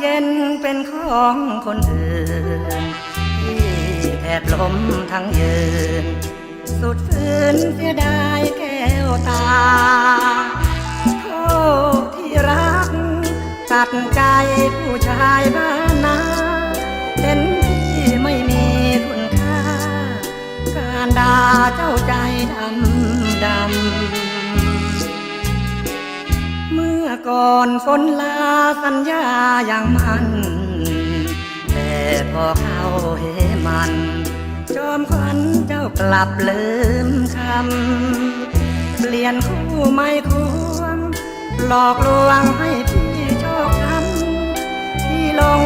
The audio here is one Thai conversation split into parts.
เย็นเป็นของคนอื่นที่แทบล้มทั้งยืน สุดฝืนเสียดายแก้วตาโทษที่รัก ตัดใจผู้ชายบ้านนาเห็นที่ไม่มีคุณค่า การด่าเจ้าใจดำดำ อก่อนฝนลาสัญญาอย่างมัน แต่พอเข้าเหมัน จอมขวัญเจ้ากลับลืมคำเปลี่ยนคู่ไม่ควงหลอกลวงให้พี่โชคช้ำที่หลง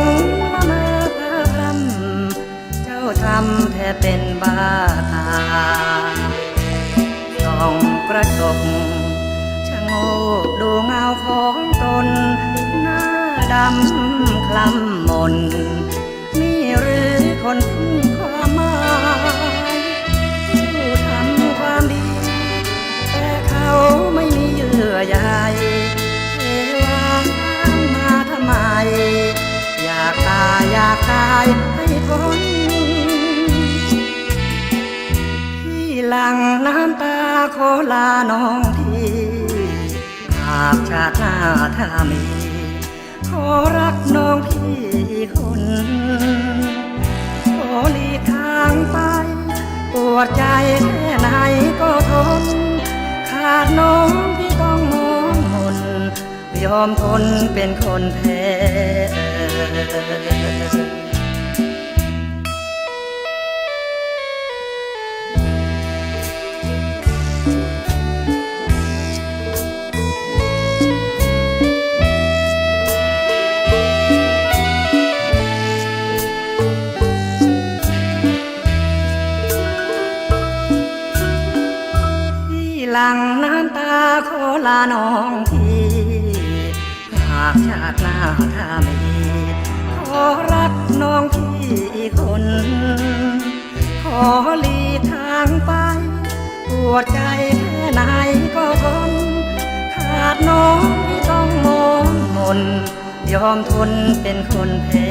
ละเมอเพ้อพรำเจ้าทำแทบเป็นบ้าตายส่องกระจก ดูเงาของตน หน้าดำคล้ำมน นี่หรือคนพึ่งความหมายผู้ทำความดี แต่เขาไม่มีเยื่อใยเทวามาทำไม อยากตายอยากตายให้ทนที่หลังน้ำตาขอลาน้องทีากชาติหน้าถ้ามีขอรักน้องพี่คนขอหลีกทางไป ปวดใจแค่ไหนก็ทน ขาดน้องที่ต้องมองมนยอมทนเป็นคนแพ้ หลังน้ำตาขอลาน้องทีหากชาติหน้าถ้ามีขอรักน้องพี่คน ขอหลีทางไปปวดใจแค่ไหนก็ทน ขาดน้องที่ต้องมองมน ยอมทนเป็นคนแพ้